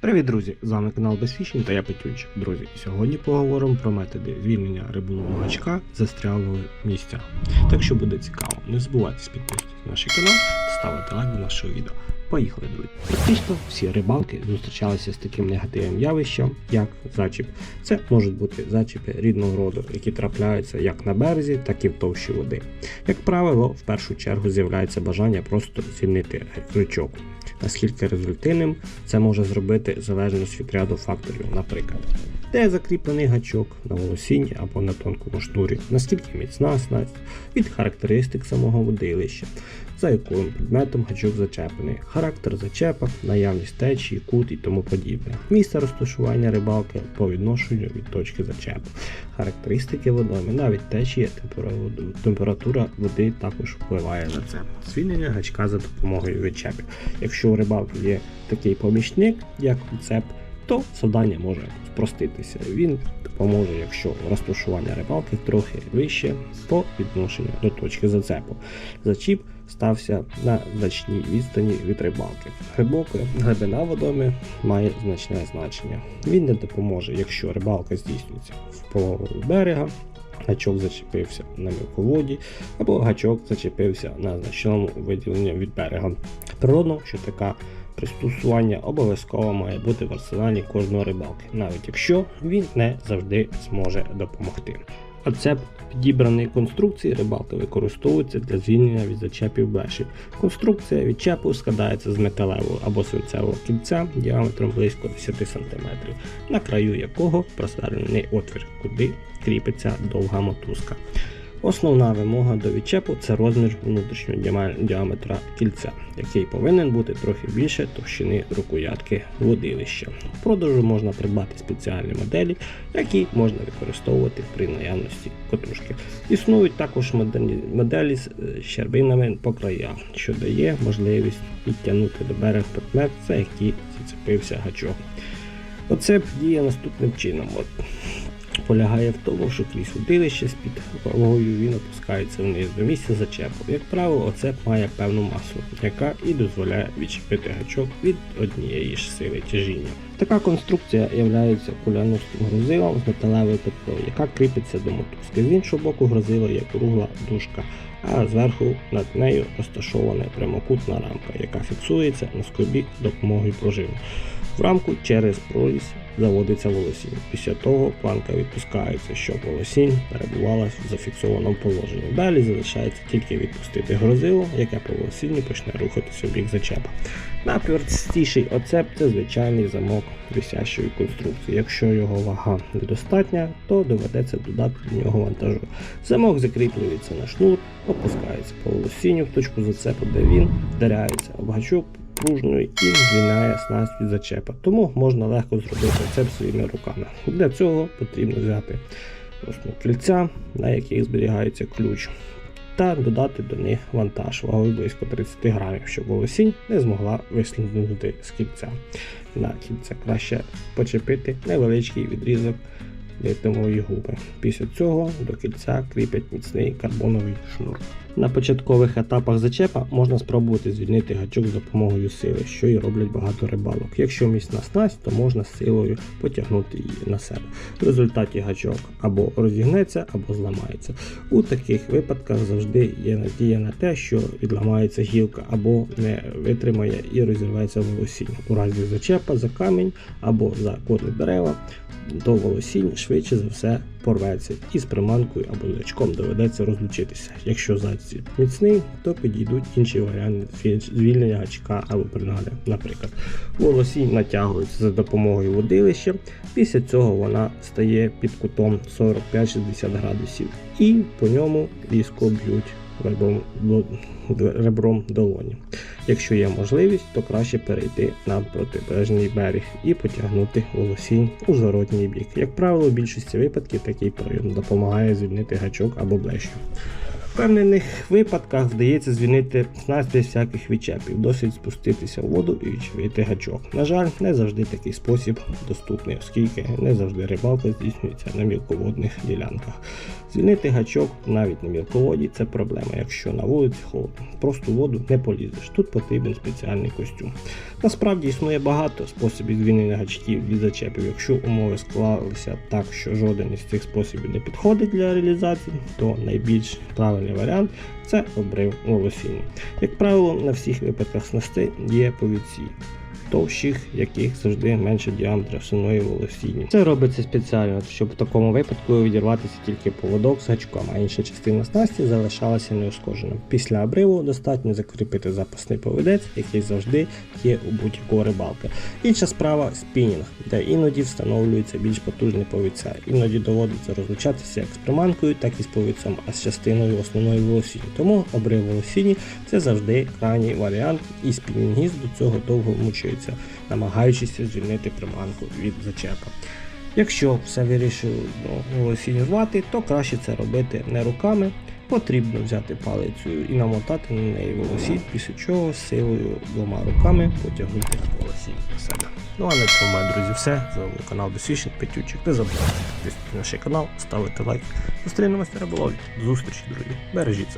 Привіт, друзі! З вами канал Безфішінг та я Петюч. Друзі, сьогодні поговоримо про методи звільнення риболовного гачка з застрялого місця. Так що буде цікаво, не забувайте підписатися на наш канал та ставити лайк до нашого відео. Поїхали, друзі! Практично всі рибалки зустрічалися з таким негативним явищем, як зачіп. Це можуть бути зачіпи рідного роду, які трапляються як на березі, так і в товщі води. Як правило, в першу чергу з'являється бажання просто звільнити крючок. Наскільки результативним це може зробити в залежності від ряду факторів, наприклад, де закріплений гачок на волосінні або на тонкому шнурі, наскільки міцна снасть, від характеристик самого водилища, за яким предметом гачок зачеплений, характер зачепа, наявність течії, кут і тому подібне, місце розташування рибалки по відношенню від точки зачепу, характеристики водойми, навіть течія, температура- води також впливає на це. Звільнення гачка за допомогою відчепів. Якщо у рибалки є такий помічник, як цеп, то завдання може спроститися. Він допоможе, якщо розташування рибалки трохи вище по відношенню до точки зацепу. Зачіп стався на значній відстані від рибалки. Глибока глибина водомі має значне значення. Він не допоможе, якщо рибалка здійснюється в пологу берега. Гачок зачепився на мілководі, або гачок зачепився на значному виділенні від берега. Природно, що така пристосування обов'язково має бути в арсеналі кожного рибалки, навіть якщо він не завжди зможе допомогти. Оцеп підібраної конструкції рибалки використовується для звільнення від зачепів беші. Конструкція відчепу складається з металевого або свинцевого кільця діаметром близько 10 см, на краю якого просверлений отвір, куди кріпиться довга мотузка. Основна вимога до відчепу це розмір внутрішнього діаметра кільця, який повинен бути трохи більше товщини рукоятки водилища. В продажу можна придбати спеціальні моделі, які можна використовувати при наявності котушки. Існують також моделі, з е, щербинами по краях, що дає можливість підтягнути до берега предмет, за який зацепився гачок. Оце діє наступним чином. Полягає в тому, що крізь удилище з-під вагою він опускається вниз до місця зачепу. Як правило, оцеп має певну масу, яка і дозволяє відчепити гачок від однієї ж сили тяжіння. Така конструкція є кулянустим грузилом з металевою петлею, яка кріпиться до мотузки. З іншого боку, грузило є кругла дужка, а зверху над нею розташована прямокутна рамка, яка фіксується на скобі допомогою пружини. В рамку через прорізь заводиться волосінь. Після того планка відпускається, щоб волосінь перебувала в зафіксованому положенні. Далі залишається тільки відпустити грозило, яке по волосінню почне рухатися в бік зачепа. Найпростіший оцеп це звичайний замок висящої конструкції. Якщо його вага недостатня, то доведеться додати до нього вантажу. Замок закріплюється на шнур, опускається по волосінню в точку зацепу, де він вдаряється об гачок пружною і звільняє снасть від зачепа. Тому можна легко зробити це своїми руками. Для цього потрібно взяти просто кільця, на яких зберігається ключ, та додати до них вантаж вагою близько 30 грамів, щоб волосінь не змогла вислизнути з кільця. На кільце краще почепити невеличкий відрізок битумової губи. Після цього до кільця кріпять міцний карбоновий шнур. На початкових етапах зачепа можна спробувати звільнити гачок з допомогою сили, що і роблять багато рибалок. Якщо міцна снасть, то можна силою потягнути її на себе. В результаті гачок або розігнеться, або зламається. У таких випадках завжди є надія на те, що відламається гілка або не витримає і розірветься волосінь. У разі зачепа за камінь або за корні дерева до волосінь швидше за все порветься і з приманкою або з очком доведеться розлучитися. Якщо зайці міцний, то підійдуть інші варіанти звільнення гачка або принади. Наприклад, волосінь натягується за допомогою водилища, після цього вона стає під кутом 45-60 градусів і по ньому різко б'ють ребром, ребром долоні. Якщо є можливість, то краще перейти на протибережний берег і потягнути волосінь у зворотній бік. Як правило, в більшості випадків такий прийом допомагає звільнити гачок або блещу. В певних випадках вдається звільнити снасть без всяких відчепів, досить спуститися в воду і відчепити гачок. На жаль, не завжди такий спосіб доступний, оскільки не завжди рибалка здійснюється на мілководних ділянках. Звільнити гачок навіть на мілководі це проблема, якщо на вулиці холодно. Просто воду не полізеш. Тут потрібен спеціальний костюм. Насправді існує багато способів звільнення гачків від зачепів. Якщо умови склалися так, що жоден із цих способів не підходить для реалізації, то найбільш правильний варіант це обрив волосіння. Як правило, на всіх випадках снасти є повідці. Товщих, яких завжди менше діаметра самої волосіння. Це робиться спеціально, щоб в такому випадку відірватися тільки поводок з гачком, а інша частина снасті залишалася неушкоджена. Після обриву достатньо закріпити запасний повідець, який завжди є у будь-якого рибалки. Інша справа спінінг, де іноді встановлюється більш потужний повідця. Іноді доводиться розлучатися як з приманкою, так і з повідцем, а з частиною основної волосіння. Тому обрив волосіння це завжди крайній варіант, і спінінгіст до цього довго мучується, намагаючись звільнити приманку від зачепа. Якщо все вирішив ну, волосіння звати, то краще це робити не руками. Потрібно взяти палицю і намотати на неї волосінь, після чого силою двома руками потягнути волосінь на себе. Ну а на цьому, мої друзі, все. З вами канал Досвідчений Петючик. Не забувайте підписуватися на наш канал, ставити лайк. Зустрінемося на риболовлі. До зустрічі, друзі. Бережіть себе.